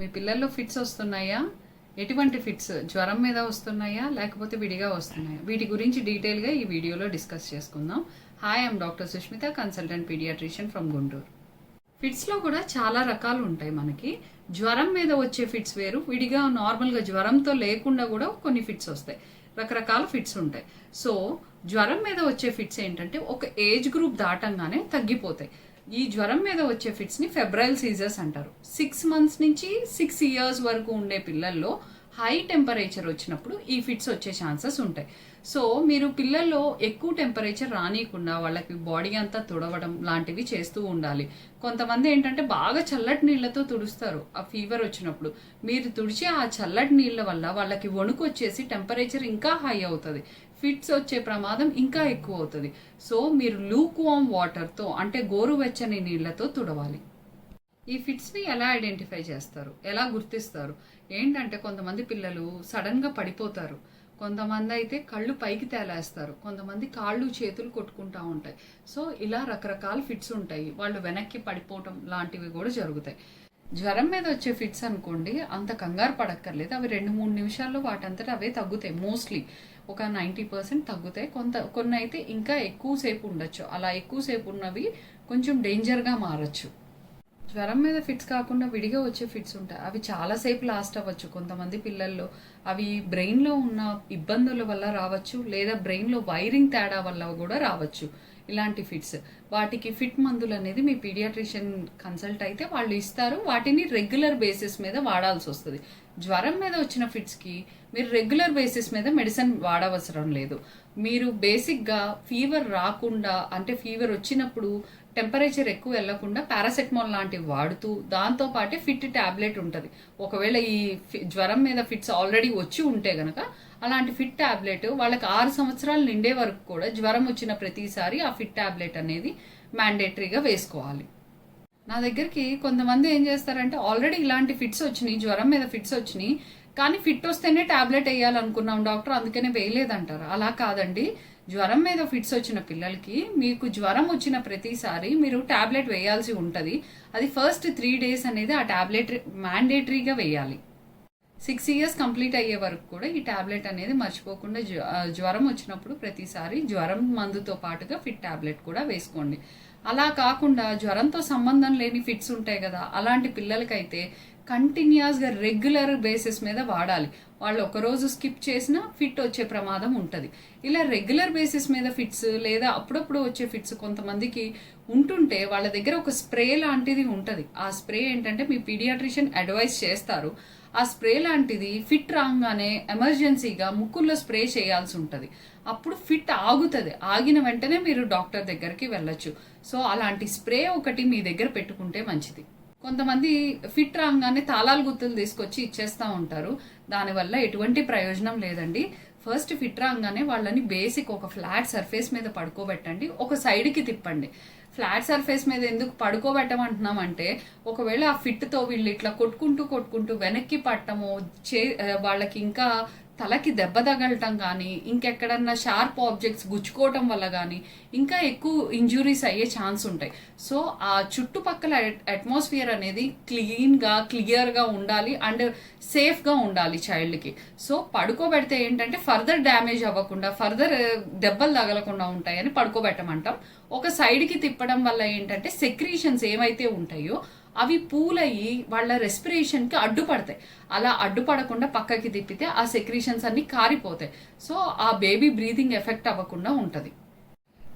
మీ పిల్లల్లో ఫిట్స్ వస్తున్నాయా? ఎటువంటి ఫిట్స్ జ్వరం మీద వస్తున్నాయా? లేకపోతే విడిగా వస్తున్నాయా? వీటి గురించి డీటెయిల్గా ఈ వీడియోలో డిస్కస్ చేసుకుందాం. Hi I'm doctor Sushmita consultant paediatrician from Guntur ఫిట్స్లో కూడా చాలా రకాలు ఉంటాయి మనకి. జ్వరం మీద వచ్చే ఫిట్స్ వేరు. విడిగా నార్మల్గా జ్వరంతో లేకుండా కూడా కొన్ని ఫిట్స్ వస్తాయి. రకరకాల ఫిట్స్ ఉంటాయి. సో జ్వరం మీద వచ్చే ఫిట్స్ ఏంటంటే ఒక ఏజ్ గ్రూప్ దాటంగానే తగ్గిపోతాయి. ఈ జ్వరం మీద వచ్చే ఫిట్స్ని ఫెబ్రైల్ సీజర్స్ అంటారు. సిక్స్ మంత్స్ నుంచి సిక్స్ ఇయర్స్ వరకు ఉండే పిల్లల్లో హై టెంపరేచర్ వచ్చినప్పుడు ఈ ఫిట్స్ వచ్చే ఛాన్సెస్ ఉంటాయి. సో మీరు పిల్లల్లో ఎక్కువ టెంపరేచర్ రానియకుండా వాళ్ళకి బాడీ అంతా తుడవడం లాంటివి చేస్తూ ఉండాలి. కొంతమంది ఏంటంటే బాగా చల్లటి నీళ్ళతో తుడుస్తారు. ఆ ఫీవర్ వచ్చినప్పుడు మీరు తుడిచే ఆ చల్లటి నీళ్ళ వల్ల వాళ్ళకి వణుకు వచ్చేసి టెంపరేచర్ ఇంకా హై అవుతుంది. ఫిట్స్ వచ్చే ప్రమాదం ఇంకా ఎక్కువ అవుతుంది. సో మీరు లూక్ వామ్ వాటర్తో అంటే గోరువెచ్చని నీళ్ళతో తుడవాలి. ఈ ఫిట్స్ని ఎలా ఐడెంటిఫై చేస్తారు? ఎలా గుర్తిస్తారు? ఏంటంటే కొంతమంది పిల్లలు సడన్గా పడిపోతారు. కొంతమంది అయితే కళ్ళు పైకి తేలేస్తారు. కొంతమంది కాళ్ళు చేతులు కొట్టుకుంటా ఉంటాయి. సో ఇలా రకరకాల ఫిట్స్ ఉంటాయి. వాళ్ళు వెనక్కి పడిపోవటం లాంటివి కూడా జరుగుతాయి. జ్వరం మీద వచ్చే ఫిట్స్ అనుకోండి అంత కంగారు పడక్కర్లేదు. అవి రెండు మూడు నిమిషాల్లో వాటంతటా అవే తగ్గుతాయి. మోస్ట్లీ ఒక నైంటీ పర్సెంట్ తగ్గుతాయి. కొంత కొన్ని అయితే ఇంకా ఎక్కువసేపు ఉండొచ్చు. అలా ఎక్కువసేపు ఉన్నవి కొంచెం డేంజర్గా మారచ్చు. జ్వరం మీద ఫిట్స్ కాకుండా విడిగా వచ్చే ఫిట్స్ ఉంటాయి. అవి చాలాసేపు లాస్ట్ అవ్వచ్చు. కొంతమంది పిల్లల్లో అవి బ్రెయిన్లో ఉన్న ఇబ్బందుల వల్ల రావచ్చు. లేదా బ్రెయిన్లో వైరింగ్ తేడా వల్ల కూడా రావచ్చు. ఇలాంటి ఫిట్స్. వాటికి ఫిట్ మందులు అనేది మీ పీడియాట్రిషియన్ కన్సల్ట్ అయితే వాళ్ళు ఇస్తారు. వాటిని రెగ్యులర్ బేసిస్ మీద వాడాల్సి వస్తుంది. జ్వరం మీద వచ్చిన ఫిట్స్కి మీరు రెగ్యులర్ బేసిస్ మీద మెడిసిన్ వాడవసరం లేదు. మీరు బేసిక్గా ఫీవర్ రాకుండా అంటే ఫీవర్ వచ్చినప్పుడు టెంపరేచర్ ఎక్కువ వెళ్ళకుండా పారాసెటమాల్ లాంటివి వాడుతూ దాంతోపాటే ఫిట్ ట్యాబ్లెట్ ఉంటుంది. ఒకవేళ ఈ జ్వరం మీద ఫిట్స్ ఆల్రెడీ వచ్చి ఉంటే గనక అలాంటి ఫిట్ ట్యాబ్లెట్ వాళ్ళకి ఆరు సంవత్సరాలు నిండే వరకు కూడా జ్వరం వచ్చిన ప్రతిసారి ఆ ఫిట్ ట్యాబ్లెట్ అనేది మ్యాండేటరీగా వేసుకోవాలి. నా దగ్గరికి కొంతమంది ఏం చేస్తారంటే ఆల్రెడీ ఇలాంటి ఫిట్స్ వచ్చినాయి జ్వరం మీద ఫిట్స్ వచ్చినాయి కానీ ఫిట్ వస్తేనే ట్యాబ్లెట్ వేయాలనుకున్నాం డాక్టర్ అందుకనే వేయలేదంటారు. అలా కాదండి. జ్వరం మీద ఫిట్స్ వచ్చిన పిల్లలకి మీకు జ్వరం వచ్చిన ప్రతిసారి మీరు ట్యాబ్లెట్ వేయాల్సి ఉంటుంది. అది ఫస్ట్ త్రీ డేస్ అనేది ఆ టాబ్లెట్ మ్యాండేటరీగా వేయాలి. సిక్స్ ఇయర్స్ కంప్లీట్ అయ్యే వరకు కూడా ఈ టాబ్లెట్ అనేది మర్చిపోకుండా జ్వ- జ్వరం వచ్చినప్పుడు ప్రతిసారి జ్వరం మందుతో పాటుగా ఫిట్ టాబ్లెట్ కూడా వేసుకోండి. అలా కాకుండా జ్వరంతో సంబంధం లేని ఫిట్స్ ఉంటాయి కదా అలాంటి పిల్లలకైతే కంటిన్యూస్గా రెగ్యులర్ బేసిస్ మీద వాడాలి. వాళ్ళు ఒక రోజు స్కిప్ చేసినా ఫిట్ వచ్చే ప్రమాదం ఉంటుంది. ఇలా రెగ్యులర్ బేసిస్ మీద ఫిట్స్ లేదా అప్పుడప్పుడు వచ్చే ఫిట్స్ కొంతమందికి ఉంటుంటే వాళ్ళ దగ్గర ఒక స్ప్రే లాంటిది ఉంటుంది. ఆ స్ప్రే ఏంటంటే మీ పీడియాట్రిషియన్ అడ్వైస్ చేస్తారు. ఆ స్ప్రే లాంటిది ఫిట్ రాగానే ఎమర్జెన్సీగా ముక్కుల్లో స్ప్రే చేయాల్సి ఉంటుంది. అప్పుడు ఫిట్ ఆగుతుంది. ఆగిన వెంటనే మీరు డాక్టర్ దగ్గరికి వెళ్ళొచ్చు. సో అలాంటి స్ప్రే ఒకటి మీ దగ్గర పెట్టుకుంటే మంచిది. కొంతమంది ఫిట్ రాగానే తాళాలు గుత్తులు తీసుకొచ్చి ఇచ్చేస్తూ ఉంటారు. దానివల్ల ఎటువంటి ప్రయోజనం లేదండి. ఫస్ట్ ఫిట్ రాగానే వాళ్ళని బేసిక్ ఒక ఫ్లాట్ సర్ఫేస్ మీద పడుకోబెట్టండి. ఒక సైడ్కి తిప్పండి. ఫ్లాట్ సర్ఫేస్ మీద ఎందుకు పడుకోబెట్టమంటున్నామంటే ఒకవేళ ఆ ఫిట్తో వీళ్ళు ఇట్లా కొట్టుకుంటూ కొట్టుకుంటూ వెనక్కి పట్టము చే వాళ్ళకి ఇంకా తలకి దెబ్బ తగలటం కానీ ఇంకెక్కడన్నా షార్ప్ ఆబ్జెక్ట్స్ గుచ్చుకోవటం వల్ల కానీ ఇంకా ఎక్కువ ఇంజురీస్ అయ్యే ఛాన్స్ ఉంటాయి. సో ఆ చుట్టుపక్కల అట్మాస్ఫియర్ అనేది క్లీన్గా క్లియర్గా ఉండాలి అండ్ సేఫ్గా ఉండాలి చైల్డ్కి. సో పడుకోబెడితే ఏంటంటే ఫర్దర్ డ్యామేజ్ అవ్వకుండా ఫర్దర్ దెబ్బలు తగలకుండా ఉంటాయని పడుకోబెట్టమంటాం. ఒక సైడ్కి తిప్పడం వల్ల ఏంటంటే సెక్రీషన్స్ ఏమైతే ఉంటాయో అవి పూలయ్యి వాళ్ళ రెస్పిరేషన్కి అడ్డుపడతాయి. అలా అడ్డుపడకుండా పక్కకి తిప్పితే ఆ సెక్రీషన్స్ అన్ని కారిపోతాయి. సో ఆ బేబీ బ్రీతింగ్ ఎఫెక్ట్ అవ్వకుండా ఉంటుంది.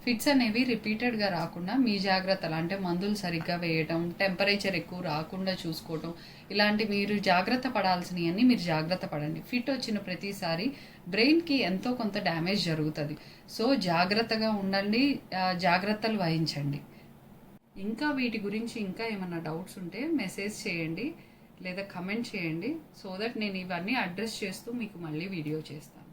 ఫిట్స్ అనేవి రిపీటెడ్గా రాకుండా మీ జాగ్రత్తలు అంటే మందులు సరిగ్గా వేయటం టెంపరేచర్ ఎక్కువ రాకుండా చూసుకోవటం ఇలాంటి మీరు జాగ్రత్త పడాల్సినవన్నీ మీరు జాగ్రత్త పడండి. ఫిట్ వచ్చిన ప్రతిసారి బ్రెయిన్కి ఎంతో కొంత డ్యామేజ్ జరుగుతుంది. సో జాగ్రత్తగా ఉండండి జాగ్రత్తలు వహించండి. ఇంకా వీటి గురించి ఇంకా ఏమైనా డౌట్స్ ఉంటే మెసేజ్ చేయండి లేదా కమెంట్ చేయండి సో దట్ నేను ఇవన్నీ అడ్రస్ చేస్తూ మీకు మళ్ళీ వీడియో చేస్తాను.